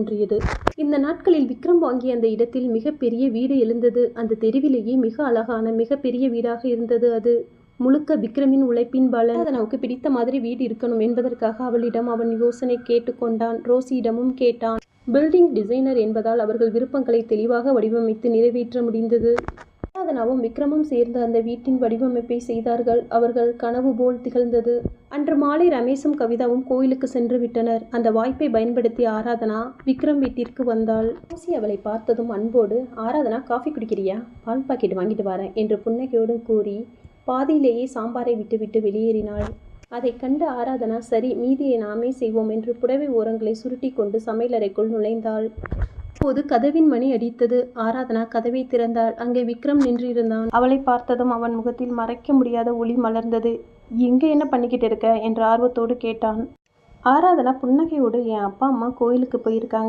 தோன்றியது. இந்த நாட்களில் விக்ரம் வாங்கிய அந்த இடத்தில் மிகப்பெரிய வீடு எழுந்தது. அந்த தெருவிலேயே மிக அழகான மிகப்பெரிய வீடாக இருந்தது அது. முழுக்க விக்ரமின் உழைப்பின் பலன். ஆராதனாவுக்கு பிடித்த மாதிரி வீடு இருக்கணும் என்பதற்காக அவளிடம் அவன் யோசனை கேட்டுக்கொண்டான் ரோசியிடமும் கேட்டான். பில்டிங் டிசைனர் என்பதால் அவர்கள் விருப்பங்களை தெளிவாக வடிவமைத்து நிறைவேற்ற முடிந்தது. ஆராதனாவும் விக்ரமும் சேர்ந்து அந்த வீட்டின் வடிவமைப்பை செய்தார்கள். அவர்கள் கனவு போல் திகழ்ந்தது. அன்று மாலை ரமேஷும் கவிதாவும் கோயிலுக்கு சென்று விட்டனர். அந்த வாய்ப்பை பயன்படுத்தி ஆராதனா விக்ரம் வீட்டிற்கு வந்தாள். ஊசி அவளை பார்த்ததும் அன்போடு ஆராதனா காஃபி குடிக்கிறியா? பால் பாக்கெட் வாங்கிட்டு வரேன் என்று புன்னகையோடு கூறி பாதியிலேயே சாம்பாரை விட்டுவிட்டு வெளியேறினாள். அதைக் கண்டு ஆராதனா சரி மீதியை நாமே செய்வோம் என்று புடவை ஓரங்களை சுருட்டி கொண்டு சமையலறைக்குள் நுழைந்தாள். அப்போது கதவின் மணி அடித்தது. ஆராதனா கதவை திறந்தாள். அங்கே விக்ரம் நின்றிருந்தான். அவளை பார்த்ததும் அவன் முகத்தில் மறைக்க முடியாத ஒளி மலர்ந்தது. எங்க என்ன பண்ணிக்கிட்டு இருக்க? என்று ஆர்வத்தோடு கேட்டான். ஆராதனா புன்னகையோடு என் அப்பா அம்மா கோயிலுக்கு போயிருக்காங்க.